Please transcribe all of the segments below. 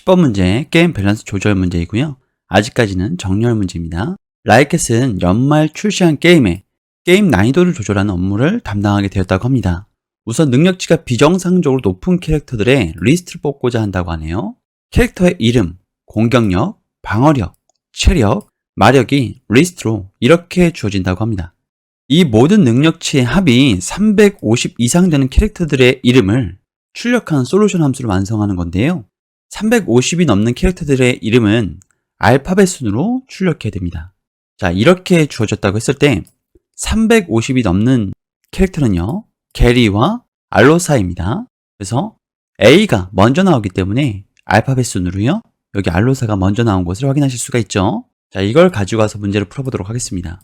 10번 문제 게임 밸런스 조절 문제이고요. 아직까지는 정렬 문제입니다. 라이켓은 연말 출시한 게임에 게임 난이도를 조절하는 업무를 담당하게 되었다고 합니다. 우선 능력치가 비정상적으로 높은 캐릭터들의 리스트를 뽑고자 한다고 하네요. 캐릭터의 이름, 공격력, 방어력, 체력, 마력이 리스트로 이렇게 주어진다고 합니다. 이 모든 능력치의 합이 350 이상 되는 캐릭터들의 이름을 출력한 솔루션 함수를 완성하는 건데요. 350이 넘는 캐릭터들의 이름은 알파벳 순으로 출력해야 됩니다. 자, 이렇게 주어졌다고 했을 때 350이 넘는 캐릭터는요, 게리와 알로사입니다. 그래서 A가 먼저 나오기 때문에 알파벳 순으로요, 여기 알로사가 먼저 나온 것을 확인하실 수가 있죠. 자, 이걸 가지고 와서 문제를 풀어보도록 하겠습니다.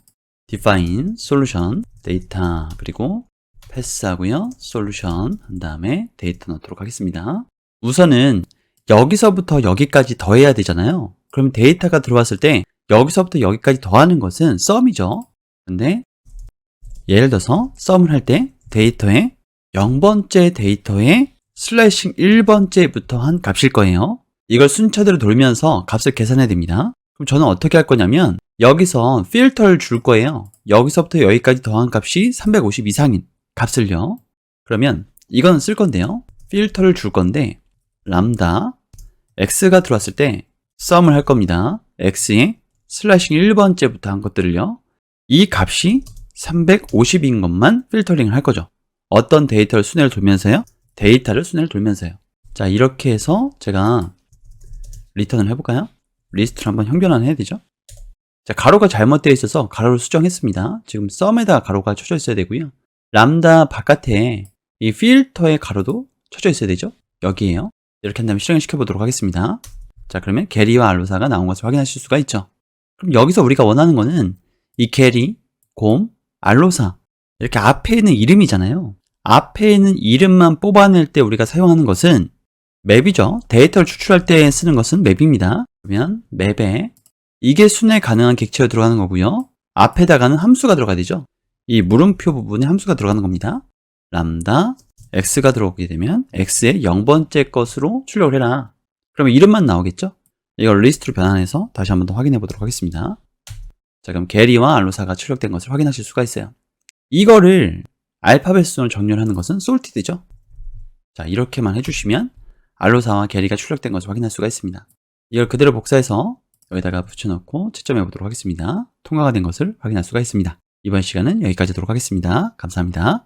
define, solution, 데이터, 그리고 패스하고요, solution, 한 다음에 데이터 넣도록 하겠습니다. 우선은 여기서부터 여기까지 더해야 되잖아요. 그럼 데이터가 들어왔을 때 여기서부터 여기까지 더하는 것은 썸이죠. 근데 예를 들어서 썸을 할 때 데이터에 0번째 데이터에 슬래싱 1번째부터 한 값일 거예요. 이걸 순차대로 돌면서 값을 계산해야 됩니다. 그럼 저는 어떻게 할 거냐면 여기서 필터를 줄 거예요. 여기서부터 여기까지 더한 값이 350 이상인 값을요. 그러면 이건 쓸 건데요. 필터를 줄 건데 람다 x가 들어왔을 때 썸을 할 겁니다. x에 슬래싱 1번째부터 한 것들을요. 이 값이 350인 것만 필터링을 할 거죠. 어떤 데이터를 순회를 돌면서요? 데이터를 순회를 돌면서요. 자, 이렇게 해서 제가 리턴을 해볼까요? 리스트를 한번 형변환 해야 되죠. 자, 가로가 잘못되어 있어서 가로를 수정했습니다. 지금 썸에다 가로가 쳐져 있어야 되고요. 람다 바깥에 이 필터의 가로도 쳐져 있어야 되죠. 여기에요. 이렇게 한 다음에 실행을 시켜보도록 하겠습니다. 자, 그러면 게리와 알로사가 나온 것을 확인하실 수가 있죠. 그럼 여기서 우리가 원하는 거는 이 게리, 곰, 알로사 이렇게 앞에 있는 이름이잖아요. 앞에 있는 이름만 뽑아낼 때 우리가 사용하는 것은 맵이죠. 데이터를 추출할 때 쓰는 것은 맵입니다. 그러면 맵에 이게 순회 가능한 객체로 들어가는 거고요. 앞에다가는 함수가 들어가야 되죠. 이 물음표 부분에 함수가 들어가는 겁니다. 람다 x가 들어오게 되면 x의 0번째 것으로 출력을 해라. 그러면 이름만 나오겠죠? 이걸 리스트로 변환해서 다시 한번 더 확인해 보도록 하겠습니다. 자, 그럼 게리와 알로사가 출력된 것을 확인하실 수가 있어요. 이거를 알파벳 순으로 정렬하는 것은 솔티드죠. 자, 이렇게만 해주시면 알로사와 게리가 출력된 것을 확인할 수가 있습니다. 이걸 그대로 복사해서 여기다가 붙여넣고 채점해 보도록 하겠습니다. 통과가 된 것을 확인할 수가 있습니다. 이번 시간은 여기까지 하도록 하겠습니다. 감사합니다.